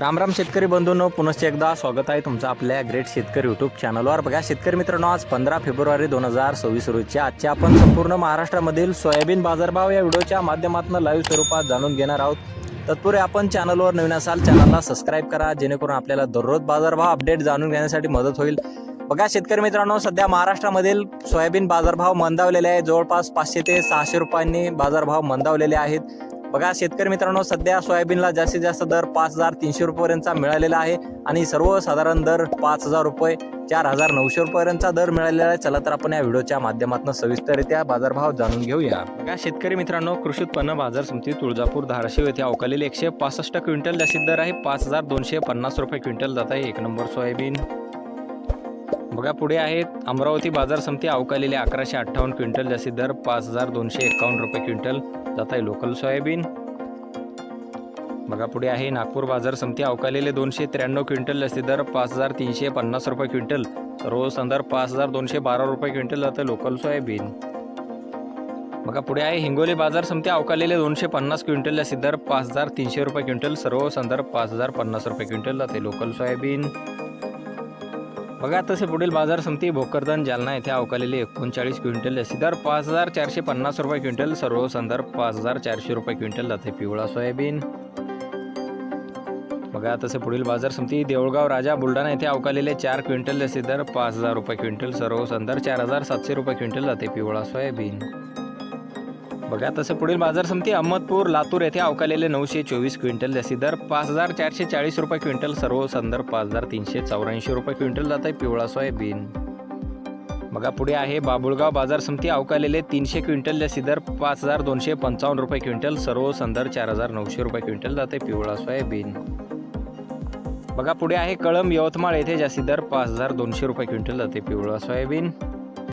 राम राम शेतकरी बंधूंनो पुनश्च एकदा स्वागत आहे तुमचं आपल्या ग्रेट शेतकरी यूट्यूब चॅनलवर बघा शेतकरी मित्रांनो आज पंधरा फेब्रुवारी दोन हजार सव्वीस रोजच्या आजच्या आपण संपूर्ण महाराष्ट्रामधील सोयाबीन बाजारभाव या व्हिडिओच्या माध्यमातून लाईव्ह स्वरूपात जाणून घेणार आहोत. तत्पूर्वी आपण चॅनलवर नवीन असाल चॅनलला सबस्क्राईब करा जेणेकरून आपल्याला दररोज बाजारभाव अपडेट जाणून घेण्यासाठी मदत होईल. बघा शेतकरी मित्रांनो सध्या महाराष्ट्रामधील सोयाबीन बाजारभाव मंदावलेले आहे. जवळपास पाचशे ते सहाशे रुपयांनी बाजारभाव मंदावलेले आहेत. बघा शेतकरी मित्रांनो सध्या सोयाबीनला जास्तीत जास्त दर पाच हजार तीनशे रुपयेपर्यंतचा मिळालेला आहे आणि सर्वसाधारण दर पाच हजार रुपये चार हजार नऊशे रुपयेपर्यंतचा दर मिळालेला आहे. चला तर आपण या व्हिडिओच्या माध्यमातून सविस्तररित्या बाजारभाव जाणून घेऊया. बघा शेतकरी मित्रांनो कृषी उत्पन्न बाजार समिती तुळजापूर धाराशिव येथे अवकालेले एकशे पासष्ट क्विंटल जास्तीत दर आहे. पाच हजार दोनशे पन्नास रुपये क्विंटल जात आहे. एक नंबर सोयाबीन. बघा पुढे आहेत अमरावती बाजार समिती अवकालेले अकराशे अठ्ठावन्न क्विंटल जास्तीत दर पाच हजार दोनशे एकावन्न रुपये क्विंटल. जात आहे लोकल सोयाबीन. बघा पुढे आहे नागपूर बाजार समिती अवकालेले दोनशे त्र्याण्णव क्विंटल जास्तीत दर पाच हजार तीनशे पन्नास रुपये क्विंटल. रोज अंदर पाच हजार दोनशे बारा रुपये क्विंटल जातं लोकल सोयाबीन. बघा पुढे आहे हिंगोली बाजार समिती अवकालेले दोनशे पन्नास क्विंटल जास्तीत दर पाच हजार तीनशे रुपये क्विंटल. सर्व संदर्भ पाच हजार पन्नास रुपये क्विंटल जाते लोकल सोयाबीन. बघा तसे पुढील बाजार समिती भोकरदन जालना येथे अवकालेले एकोणचाळीस क्विंटल जास्तीत दर पाच हजार चारशे पन्नास रुपये क्विंटल सर्व संदर्भ पाच हजार चारशे रुपये क्विंटल जाते पिवळा सोयाबीन. बघा तसे पुढील बाजार समिती देऊळगाव राजा बुलढाणा येथे अवकालेले चार क्विंटल जास्तीत दर पाच हजार रुपये क्विंटल सर्व संदर्भ चार हजार सातशे रुपये क्विंटल जाते पिवळा सोयाबीन. बघा तसं पुढील बाजार समिती अहमदपूर लातूर येथे अवकालेले नऊशे चोवीस क्विंटल जास्ती दर पाच हजार चारशे चाळीस रुपये क्विंटल सर्व संदर्भ पाच हजार तीनशे चौऱ्याऐंशी रुपये क्विंटल जात आहे पिवळा सोयाबीन. बघा पुढे आहे बाबुळगाव बाजार समिती अवकालेले तीनशे क्विंटल जास्ती दर पाच हजार दोनशे पंचावन्न रुपये क्विंटल सर्व संदर्भ चार हजार नऊशे रुपये क्विंटल जाते पिवळा सोयाबीन. बघा पुढे आहे कळंब यवतमाळ येथे जास्ती दर पाच हजार दोनशे रुपये क्विंटल जाते पिवळा सोयाबीन.